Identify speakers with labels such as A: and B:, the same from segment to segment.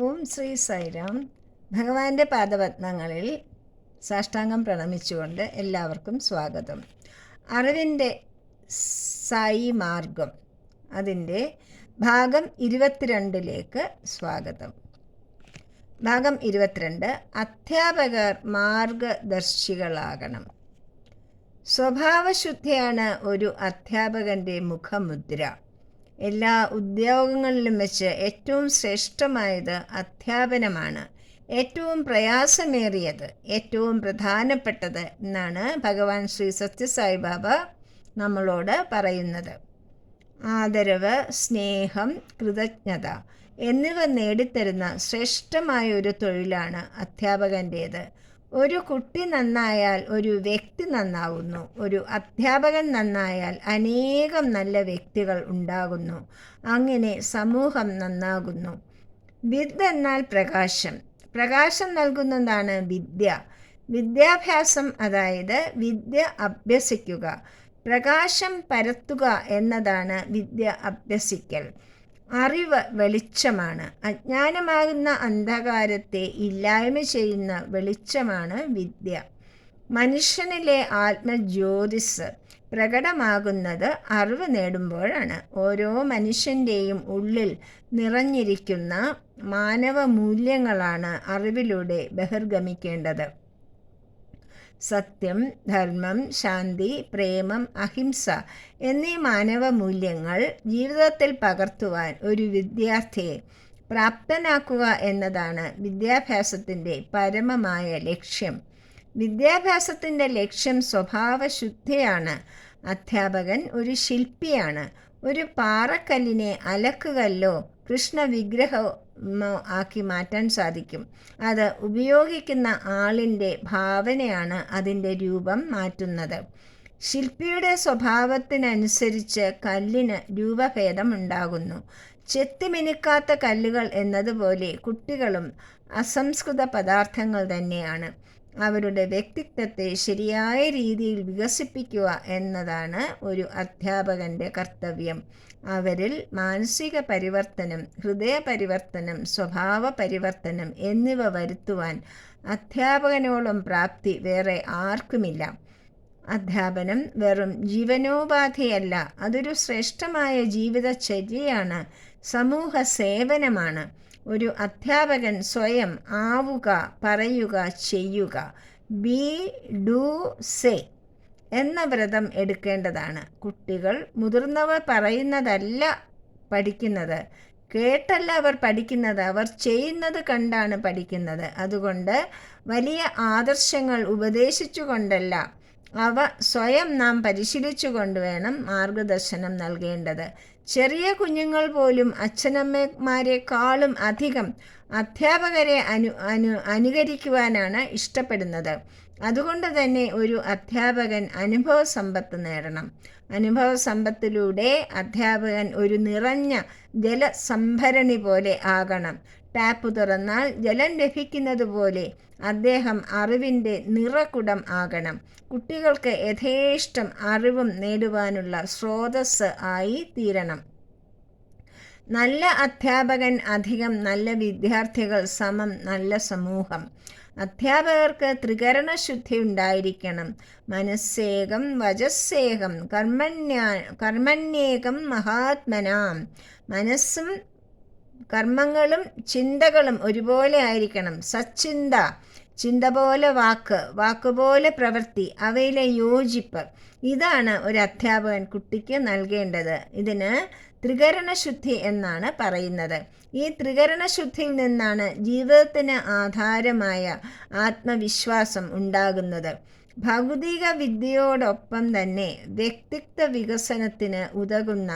A: ഓം ശ്രീ സൈറാം ഭഗവാന്റെ പാദപത്മങ്ങളിൽ സാഷ്ടാംഗം പ്രണമിച്ചുകൊണ്ട് എല്ലാവർക്കും സ്വാഗതം. അറിവിന്റെ സായി മാർഗം അതിന്റെ ഭാഗം ഇരുപത്തിരണ്ടിലേക്ക് സ്വാഗതം. ഭാഗം ഇരുപത്തിരണ്ട് അധ്യാപകർ മാർഗദർശികളാകണം. സ്വഭാവശുദ്ധിയാണ് ഒരു അധ്യാപകന്റെ മുഖമുദ്ര. എല്ലാ ഉദ്യോഗങ്ങളിലും വെച്ച് ഏറ്റവും ശ്രേഷ്ഠമായത് അധ്യാപനമാണ്. ഏറ്റവും പ്രയാസമേറിയത് ഏറ്റവും പ്രധാനപ്പെട്ടത് എന്നാണ് ഭഗവാൻ ശ്രീ സത്യസായി ബാബ നമ്മളോട് പറയുന്നത്. ആദരവ് സ്നേഹം കൃതജ്ഞത എന്നിവ നേടിത്തരുന്ന ശ്രേഷ്ഠമായ ഒരു തൊഴിലാണ് അധ്യാപകന്റേത് ഒരു കുട്ടി നന്നായാൽ ഒരു വ്യക്തി നന്നാവുന്നു. ഒരു അധ്യാപകൻ നന്നായാൽ അനേകം നല്ല വ്യക്തികൾ ഉണ്ടാകുന്നു. അങ്ങനെ സമൂഹം നന്നാകുന്നു. വിദ് എന്നാൽ പ്രകാശം. പ്രകാശം നൽകുന്നതാണ് വിദ്യ. വിദ്യാഭ്യാസം അതായത് വിദ്യ അഭ്യസിക്കുക. പ്രകാശം പരത്തുക എന്നതാണ് വിദ്യ അഭ്യസിക്കൽ. അറിവ് വെളിച്ചമാണ്. അജ്ഞാനമാകുന്ന അന്ധകാരത്തെ ഇല്ലായ്മ ചെയ്യുന്ന വെളിച്ചമാണ് വിദ്യ. മനുഷ്യനിലെ ആത്മജ്യോതിസ് പ്രകടമാകുന്നത് അറിവ് നേടുമ്പോഴാണ്. ഓരോ മനുഷ്യന്റെയും ഉള്ളിൽ നിറഞ്ഞിരിക്കുന്ന മാനവ മൂല്യങ്ങളാണ് അറിവിലൂടെ ബഹിർഗമിക്കേണ്ടത്. സത്യം ധർമ്മം ശാന്തി പ്രേമം അഹിംസ എന്നീ മാനവ മൂല്യങ്ങൾ ജീവിതത്തിൽ പകർത്തുവാൻ ഒരു വിദ്യാർത്ഥിയെ പ്രാപ്തനാക്കുക എന്നതാണ് വിദ്യാഭ്യാസത്തിന്റെ പരമമായ ലക്ഷ്യം. വിദ്യാഭ്യാസത്തിന്റെ ലക്ഷ്യം സ്വഭാവശുദ്ധിയാണ്. അധ്യാപകൻ ഒരു ശില്പിയാണ്. ഒരു പാറക്കല്ലിനെ അലക്കുകല്ലോ കൃഷ്ണ വിഗ്രഹമോ ആക്കി മാറ്റാൻ സാധിക്കും. അത് ഉപയോഗിക്കുന്ന ആളിന്റെ ഭാവനയാണ് അതിന്റെ രൂപം മാറ്റുന്നത്. ശില്പിയുടെ സ്വഭാവത്തിനനുസരിച്ച് കല്ലിന് രൂപഭേദം ഉണ്ടാകുന്നു. ചെത്തിമിനുക്കാത്ത കല്ലുകൾ എന്നതുപോലെ കുട്ടികളും അസംസ്കൃത പദാർത്ഥങ്ങൾ തന്നെയാണ്. അവരുടെ വ്യക്തിത്വത്തെ ശരിയായ രീതിയിൽ വികസിപ്പിക്കുക എന്നതാണ് ഒരു അധ്യാപകന്റെ കർത്തവ്യം. അവരിൽ മാനസിക പരിവർത്തനം ഹൃദയ പരിവർത്തനം സ്വഭാവ പരിവർത്തനം എന്നിവ വരുത്തുവാൻ അധ്യാപകനോളം പ്രാപ്തി വേറെ ആർക്കുമില്ല. അധ്യാപനം വെറും ജീവനോപാധിയല്ല അതൊരു ശ്രേഷ്ഠമായ ജീവിതചര്യയാണ്. സമൂഹ സേവനമാണ് ഒരു അധ്യാപകൻ സ്വയം ആവുക പറയുക ചെയ്യുക. ബി ഡു സേ എന്ന വ്രതം എടുക്കേണ്ടതാണ്. കുട്ടികൾ മുതിർന്നവർ പറയുന്നതല്ല പഠിക്കുന്നത്. കേട്ടല്ല അവർ പഠിക്കുന്നത്. അവർ ചെയ്യുന്നത് കണ്ടാണ് പഠിക്കുന്നത്. അതുകൊണ്ട് വലിയ ആദർശങ്ങൾ ഉപദേശിച്ചു കൊണ്ടല്ല അവ സ്വയം നാം പരിശീലിച്ചു വേണം മാർഗദർശനം നൽകേണ്ടത്. ചെറിയ കുഞ്ഞുങ്ങൾ പോലും അച്ഛനമ്മമാരെക്കാളും അധികം അധ്യാപകരെ അനു അനു അനുകരിക്കുവാനാണ് ഇഷ്ടപ്പെടുന്നത്. അതുകൊണ്ട് തന്നെ ഒരു അധ്യാപകൻ അനുഭവ സമ്പത്ത് നേടണം. അനുഭവ സമ്പത്തിലൂടെ അധ്യാപകൻ ഒരു നിറഞ്ഞ ജലസംഭരണി പോലെ ആകണം. ടാപ്പ് തുറന്നാൽ ജലം ലഭിക്കുന്നത് പോലെ അദ്ദേഹം അറിവിന്റെ നിറക്കുടം ആകണം. കുട്ടികൾക്ക് യഥേഷ്ടം അറിവും നേടുവാനുള്ള സ്രോതസ് ആയി തീരണം. നല്ല അധ്യാപകൻ അധികം നല്ല വിദ്യാർത്ഥികൾ സമം നല്ല സമൂഹം. അധ്യാപകർക്ക് ത്രികരണ ശുദ്ധി ഉണ്ടായിരിക്കണം. മനസ്സേകം വജസ്സേകം കർമ്മണ്യ കർമ്മണ്യേകം മഹാത്മനാം. മനസ്സും കർമ്മങ്ങളും ചിന്തകളും ഒരുപോലെ ആയിരിക്കണം. സച്ചിന്ത ചിന്ത പോലെ വാക്ക് വാക്കുപോലെ പ്രവൃത്തി അവയിലെ യോജിപ്പ്. ഇതാണ് ഒരു അധ്യാപകൻ കുട്ടിക്ക് നൽകേണ്ടത്. ഇതിന് ത്രികരണ ശുദ്ധി എന്നാണ് പറയുന്നത്. ഈ ത്രികരണ ശുദ്ധിയിൽ നിന്നാണ് ജീവിതത്തിന് ആധാരമായ ആത്മവിശ്വാസം ഉണ്ടാകുന്നത്. ഭൗതിക വിദ്യയോടൊപ്പം തന്നെ വ്യക്തിത്വ വികസനത്തിന് ഉതകുന്ന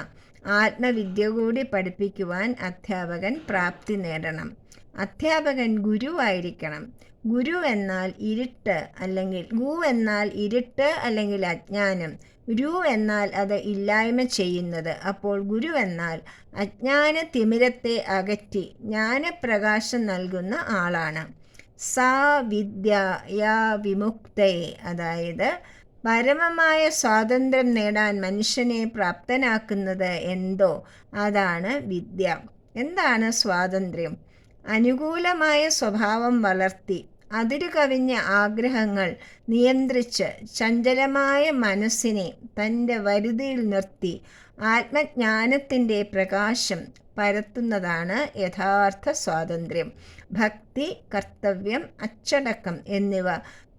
A: ആത്മവിദ്യ കൂടി പഠിപ്പിക്കുവാൻ അധ്യാപകൻ പ്രാപ്തി നേടണം. അധ്യാപകൻ ഗുരുവായിരിക്കണം ഗുരു എന്നാൽ ഇരുട്ട് അല്ലെങ്കിൽ ഗു എന്നാൽ ഇരുട്ട് അല്ലെങ്കിൽ അജ്ഞാനം. രു എന്നാൽ അത് ഇല്ലായ്മ ചെയ്യുന്നത്. അപ്പോൾ ഗുരു എന്നാൽ അജ്ഞാന തിമിരത്തെ അകറ്റി ജ്ഞാനപ്രകാശം നൽകുന്ന ആളാണ്. സാ വിദ്യ യാ വിമുക്തയെ അതായത് പരമമായ സ്വാതന്ത്ര്യം നേടാൻ മനുഷ്യനെ പ്രാപ്തനാക്കുന്നത് എന്തോ? അതാണ് വിദ്യ. എന്താണ് സ്വാതന്ത്ര്യം? അനുകൂലമായ സ്വഭാവം വളർത്തി അതിരു കവിഞ്ഞ ആഗ്രഹങ്ങൾ നിയന്ത്രിച്ച് ചഞ്ചലമായ മനസ്സിനെ തന്റെ വരുതിയിൽ നിർത്തി ആത്മജ്ഞാനത്തിന്റെ പ്രകാശം പരത്തുന്നതാണ് യഥാർത്ഥ സ്വാതന്ത്ര്യം. ഭക്തി കർത്തവ്യം അച്ചടക്കം എന്നിവ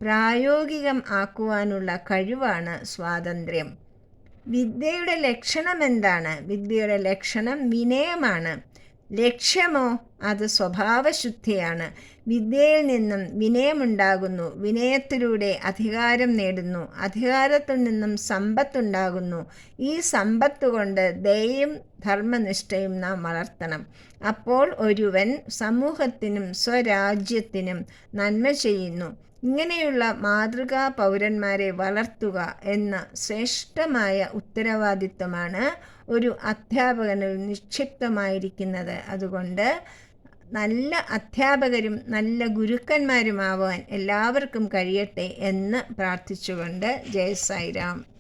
A: പ്രായോഗികം ആക്കുവാനുള്ള കഴിവാണ് സ്വാതന്ത്ര്യം. വിദ്യയുടെ ലക്ഷണം എന്താണ് വിദ്യയുടെ ലക്ഷണം വിനയമാണ്. ലക്ഷ്യമോ അത് സ്വഭാവശുദ്ധിയാണ്. വിദ്യയിൽ നിന്നും വിനയമുണ്ടാകുന്നു. വിനയത്തിലൂടെ അധികാരം നേടുന്നു. അധികാരത്തിൽ നിന്നും സമ്പത്തുണ്ടാകുന്നു. ഈ സമ്പത്ത് കൊണ്ട് ദയയും ധർമ്മനിഷ്ഠയും നാം വളർത്തണം. അപ്പോൾ ഒരുവൻ സമൂഹത്തിനും സ്വരാജ്യത്തിനും നന്മ ചെയ്യുന്നു. ഇങ്ങനെയുള്ള മാതൃകാ പൗരന്മാരെ വളർത്തുക എന്ന ശ്രേഷ്ഠമായ ഉത്തരവാദിത്വമാണ് ഒരു അധ്യാപകനിൽ നിക്ഷിപ്തമായിരിക്കുന്നത് അതുകൊണ്ട് നല്ല അധ്യാപകരും നല്ല ഗുരുക്കന്മാരുമാവാൻ എല്ലാവർക്കും കഴിയട്ടെ എന്ന് പ്രാർത്ഥിച്ചുകൊണ്ട് ജയ സായിരാം.